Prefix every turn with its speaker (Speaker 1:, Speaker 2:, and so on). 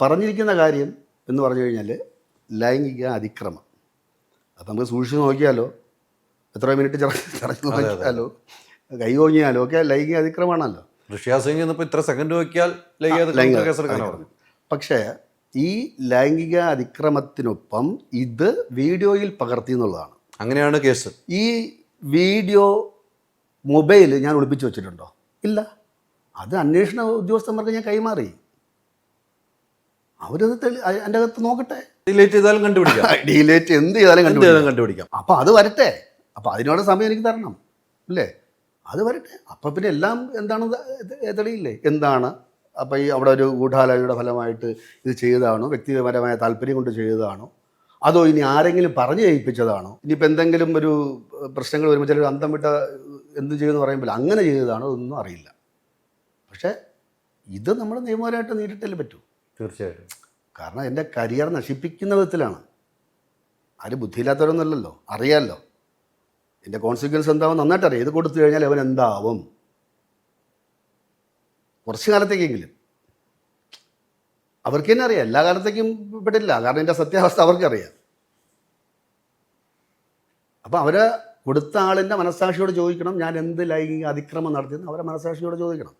Speaker 1: പറഞ്ഞിരിക്കുന്ന കാര്യം എന്ന് പറഞ്ഞു കഴിഞ്ഞാൽ ലൈംഗിക അതിക്രമം. അപ്പം നമുക്ക് സൂക്ഷിച്ച് നോക്കിയാലോ? എത്ര മിനിറ്റ് ചടച്ച് നോക്കിയാലോ? കൈ ഓങ്ങിയാലോ ഒക്കെ ലൈംഗിക അതിക്രമമാണല്ലോ.
Speaker 2: ഋഷിയാസിംഗ് ഇത്ര സെക്കൻഡ് നോക്കിയാൽ
Speaker 1: പക്ഷേ ഈ ലൈംഗിക അതിക്രമത്തിനൊപ്പം ഇത് വീഡിയോയിൽ പകർത്തി എന്നുള്ളതാണ്.
Speaker 2: അങ്ങനെയാണ് കേസ്.
Speaker 1: ഈ വീഡിയോ മൊബൈൽ ഞാൻ ഒളിപ്പിച്ചു വെച്ചിട്ടുണ്ടോ? ഇല്ല. അത് അന്വേഷണ ഉദ്യോഗസ്ഥന്മാർക്ക് ഞാൻ കൈമാറി. അവരത് തെളി അതിന്റെ അകത്ത് നോക്കട്ടെ.
Speaker 2: ഡിലേറ്റ് ചെയ്താലും കണ്ടുപിടിക്കാം.
Speaker 1: ഡിലേറ്റ് എന്ത് ചെയ്താലും
Speaker 2: എന്ത്
Speaker 1: കണ്ടു
Speaker 2: കണ്ടുപിടിക്കാം.
Speaker 1: അപ്പോൾ അത് വരട്ടെ. അപ്പോൾ അതിനോട് സമയം എനിക്ക് തരണം. അല്ലേ? അത് വരട്ടെ. അപ്പം പിന്നെ എല്ലാം എന്താണ് തെളിയില്ലേ? എന്താണ്? അപ്പോൾ ഈ അവിടെ ഒരു ഗൂഢാലോചനയുടെ ഫലമായിട്ട് ഇത് ചെയ്തതാണോ? വ്യക്തിപരമായ താല്പര്യം കൊണ്ട് ചെയ്തതാണോ? അതോ ഇനി ആരെങ്കിലും പറഞ്ഞു ചെയ്യിപ്പിച്ചതാണോ? ഇനിയിപ്പോൾ എന്തെങ്കിലും ഒരു പ്രശ്നങ്ങൾ വരുമ്പോൾ ചിലർ അന്തം വിട്ട എന്ത് ചെയ്യുമെന്ന് പറയുമ്പോൾ അങ്ങനെ ചെയ്തതാണോ ഒന്നും അറിയില്ല. പക്ഷേ ഇത് നമ്മൾ നിയമപരമായിട്ട് നേരിട്ടല്ലേ പറ്റൂ.
Speaker 2: തീർച്ചയായിട്ടും.
Speaker 1: കാരണം എന്റെ കരിയർ നശിപ്പിക്കുന്ന വിധത്തിലാണ്. ആരും ബുദ്ധിയില്ലാത്തവരൊന്നുമല്ലല്ലോ അറിയാമല്ലോ എന്റെ കോൺസിക്വൻസ് എന്താവും നന്നായിട്ട് അറിയാം. ഇത് കൊടുത്തു കഴിഞ്ഞാൽ അവൻ എന്താവും? കുറച്ച് കാലത്തേക്കെങ്കിലും. അവർക്ക് തന്നെ അറിയാം. എല്ലാ കാലത്തേക്കും പെട്ടില്ല. കാരണം എന്റെ സത്യാവസ്ഥ അവർക്കറിയാം. അപ്പം അവർ കൊടുത്ത ആളിന്റെ മനസ്സാക്ഷിയോട് ചോദിക്കണം. ഞാൻ എന്ത് ലൈംഗിക അതിക്രമം നടത്തിയെന്ന് അവരെ മനസ്സാക്ഷിയോട് ചോദിക്കണം.